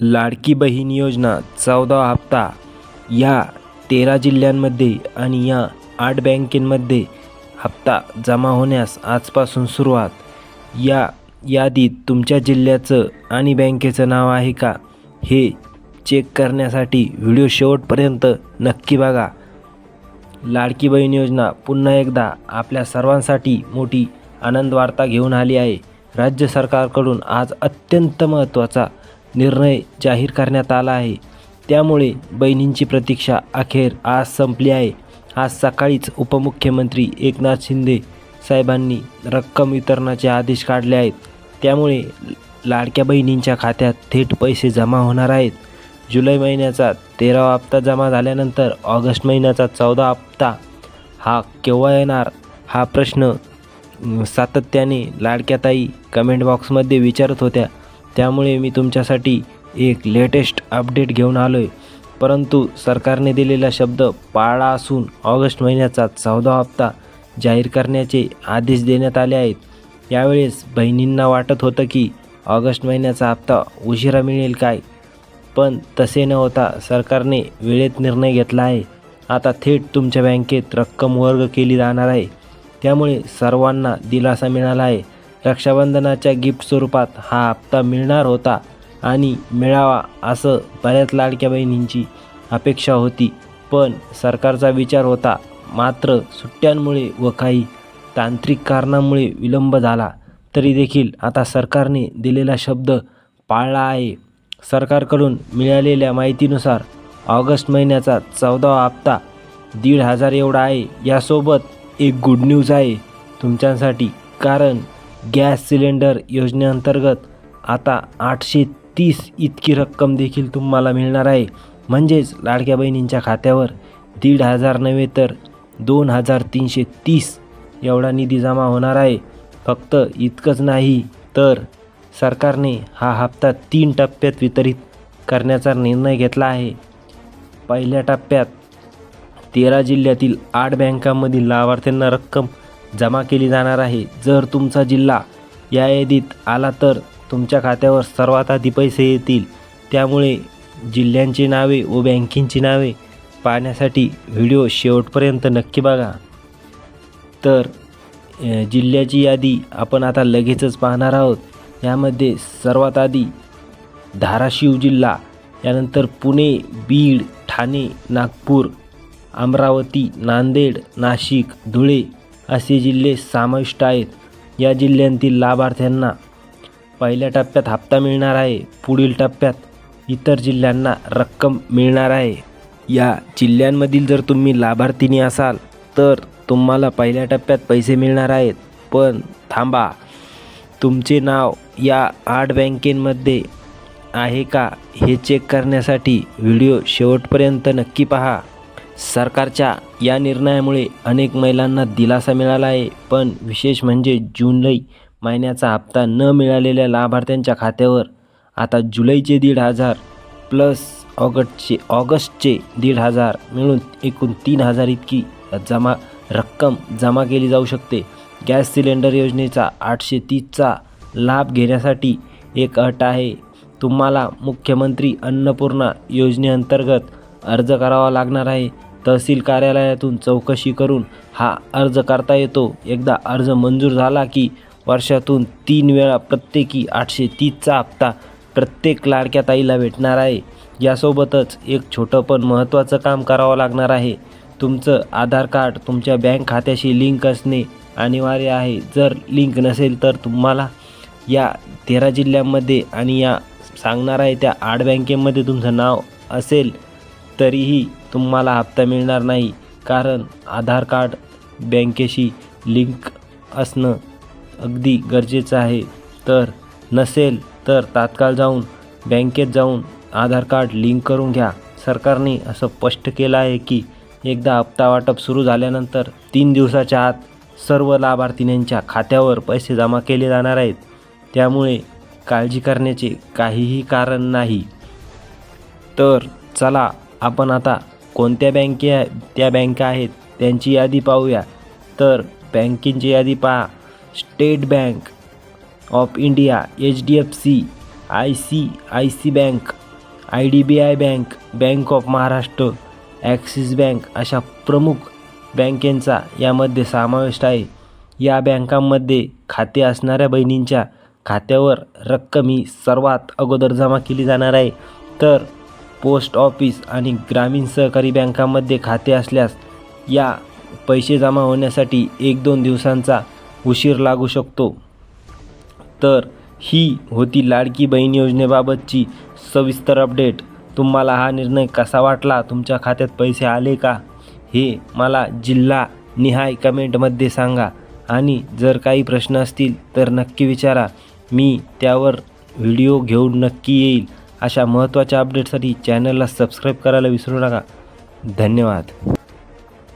लाडकी बहीण योजना चौदा हप्ता. या तेरा जिल्ह्यांमध्ये आणि या आठ बँकेंमध्ये हप्ता जमा होण्यास आजपासून सुरुवात. या यादीत तुमच्या जिल्ह्याचं आणि बँकेचं नाव आहे का हे चेक करण्यासाठी व्हिडिओ शेवटपर्यंत नक्की बघा. लाडकी बहीण योजना पुन्हा एकदा आपल्या सर्वांसाठी मोठी आनंद वार्ता घेऊन आली आहे. राज्य सरकारकडून आज अत्यंत महत्त्वाचा निर्णय जाहीर करण्यात आला आहे. त्यामुळे बहिणींची प्रतीक्षा अखेर आज संपली आहे. आज सकाळीच उपमुख्यमंत्री एकनाथ शिंदे साहेबांनी रक्कम वितरणाचे आदेश काढले आहेत. त्यामुळे लाडक्या बहिणींच्या खात्यात थेट पैसे जमा होणार आहेत. जुलै महिन्याचा तेरावा हप्ता जमा झाल्यानंतर ऑगस्ट महिन्याचा चौदा हप्ता हा केव्हा येणार? हा प्रश्न सातत्याने लाडक्या ताई कमेंट बॉक्समध्ये विचारत होत्या. त्यामुळे मी तुमच्यासाठी एक लेटेस्ट अपडेट घेऊन आलो आहे परंतु सरकारने दिलेला शब्द पाळा असून ऑगस्ट महिन्याचा चौदा हप्ता जाहीर करण्याचे आदेश देण्यात आले आहेत. यावेळेस बहिणींना वाटत होतं की ऑगस्ट महिन्याचा हप्ता उशिरा मिळेल काय? पण तसे न होता सरकारने वेळेत निर्णय घेतला आहे. आता थेट तुमच्या बँकेत रक्कम वर्ग केली जाणार आहे. त्यामुळे सर्वांना दिलासा मिळाला आहे. रक्षाबंधनाच्या गिफ्ट स्वरूपात हा हप्ता मिळणार होता आणि मिळावा असं बऱ्याच लाडक्या बहिणींची अपेक्षा होती. पण सरकारचा विचार होता मात्र सुट्ट्यांमुळे व काही तांत्रिक कारणामुळे विलंब झाला तरी देखील आता सरकारने दिलेला शब्द पाळला आहे. सरकारकडून मिळालेल्या माहितीनुसार ऑगस्ट महिन्याचा चौदावा हप्ता दीड हजार एवढा आहे. यासोबत एक गुड न्यूज आहे तुमच्यासाठी कारण गॅस सिलेंडर योजनेअंतर्गत आता आठशे तीस इतकी रक्कम देखील तुम्हाला मिळणार आहे. म्हणजेच लाडक्या बहिणींच्या खात्यावर दीड हजार नव्हे तर दोन हजार तीनशे तीस एवढा निधी जमा होणार आहे. फक्त इतकंच नाही तर सरकारने हा हप्ता तीन टप्प्यात वितरित करण्याचा निर्णय घेतला आहे. पहिल्या टप्प्यात तेरा जिल्ह्यातील आठ बँकांमधील लाभार्थ्यांना रक्कम जमा केली जाणार आहे. जर तुमचा जिल्हा या यादीत आला तर तुमच्या खात्यावर सर्वात आधी पैसे येतील. त्यामुळे जिल्ह्यांची नावे व बँकिंगची नावे पाहण्यासाठी व्हिडिओ शेवटपर्यंत नक्की बघा. तर जिल्ह्याची यादी आपण आता लगेचच पाहणार आहोत. यामध्ये सर्वात आधी धाराशिव जिल्हा यानंतर पुणे बीड ठाणे नागपूर अमरावती नांदेड नाशिक धुळे असे जिल्हे समाविष्ट आहेत. या जिल्ह्यांतील लाभार्थ्यांना पहिल्या टप्प्यात हप्ता मिळणार आहे. पुढील टप्प्यात इतर जिल्ह्यांना रक्कम मिळणार आहे. या जिल्ह्यांमधील जर तुम्ही लाभार्थीनी असाल तर तुम्हाला पहिल्या टप्प्यात पैसे मिळणार आहेत. पण थांबा तुमचे नाव या आठ बँकेमध्ये आहे का हे चेक करण्यासाठी व्हिडिओ शेवटपर्यंत नक्की पहा. सरकारच्या या निर्णयामुळे अनेक महिलांना दिलासा मिळाला आहे. पण विशेष म्हणजे जुलै महिन्याचा हप्ता न मिळालेल्या लाभार्थ्यांच्या खात्यावर आता जुलैचे दीड हजार प्लस ऑगस्टचे ऑगस्टचे दीड हजार मिळून एकूण तीन हजार इतकी जमा रक्कम जमा केली जाऊ शकते. गॅस सिलेंडर योजनेचा आठशे तीसचा लाभ घेण्यासाठी एक अट आहे. तुम्हाला मुख्यमंत्री अन्नपूर्णा योजनेअंतर्गत अर्ज करावा लागणार आहे. तहसील कार्यालयातून चौकशी करून हा अर्ज करता येतो. एकदा अर्ज मंजूर झाला की वर्षातून तीन वेळा प्रत्येकी आठशे तीसचा हप्ता प्रत्येक लाडक्या ताईला भेटणार आहे. यासोबतच एक छोटं पण महत्त्वाचं काम करावं लागणार आहे. तुमचं आधार कार्ड तुमच्या बँक खात्याशी लिंक असणे अनिवार्य आहे. जर लिंक नसेल तर तुम्हाला या तेरा जिल्ह्यांमध्ये आणि या सांगणार आहे त्या आठ बँकेमध्ये तुमचं नाव असेल तरीही तुम्हाला हप्ता मिळणार नाही. कारण आधार कार्ड बँकेशी लिंक असणं अगदी गरजेचं आहे. तर नसेल तर तात्काळ जाऊन बँकेत जाऊन आधार कार्ड लिंक करून घ्या. सरकारने असं स्पष्ट केलं आहे की एकदा हप्ता वाटप सुरू झाल्यानंतर तीन दिवसाच्या आत सर्व लाभार्थींच्या खात्यावर पैसे जमा केले जाणार आहेत. त्यामुळे काळजी करण्याचे काहीही कारण नाही. तर चला आपण आता कोणत्या बँके आहे त्या बँका आहेत त्यांची यादी पाहूया. तर बँकेची यादी पहा. State Bank of India H D F C I C I C Bank I D B I Bank Bank of Maharashtra Axis Bank अशा प्रमुख बँकेंचा यामध्ये समावेश आहे. या बँकांमध्ये खाते असणाऱ्या बहिणींच्या खात्यावर रक्कम ही सर्वात अगोदर जमा केली जाणार आहे. तर पोस्ट ऑफिस आणि ग्रामीण सहकारी बँकांमध्ये खाते असल्यास या पैसे जमा होण्यासाठी एक दोन दिवसांचा उशीर लागू शकतो. तर ही होती लाडकी बहीण योजनेबाबतची सविस्तर अपडेट. तुम्हाला हा निर्णय कसा वाटला? तुमच्या खात्यात पैसे आले का? हे मला जिल्हा निहाय कमेंटमध्ये सांगा. आणि जर काही प्रश्न असतील तर नक्की विचारा. मी त्यावर व्हिडिओ घेऊन नक्की येईल. अशा महत्त्वाच्या अपडेटसाठी चॅनलला सबस्क्राईब करायला विसरू नका. धन्यवाद.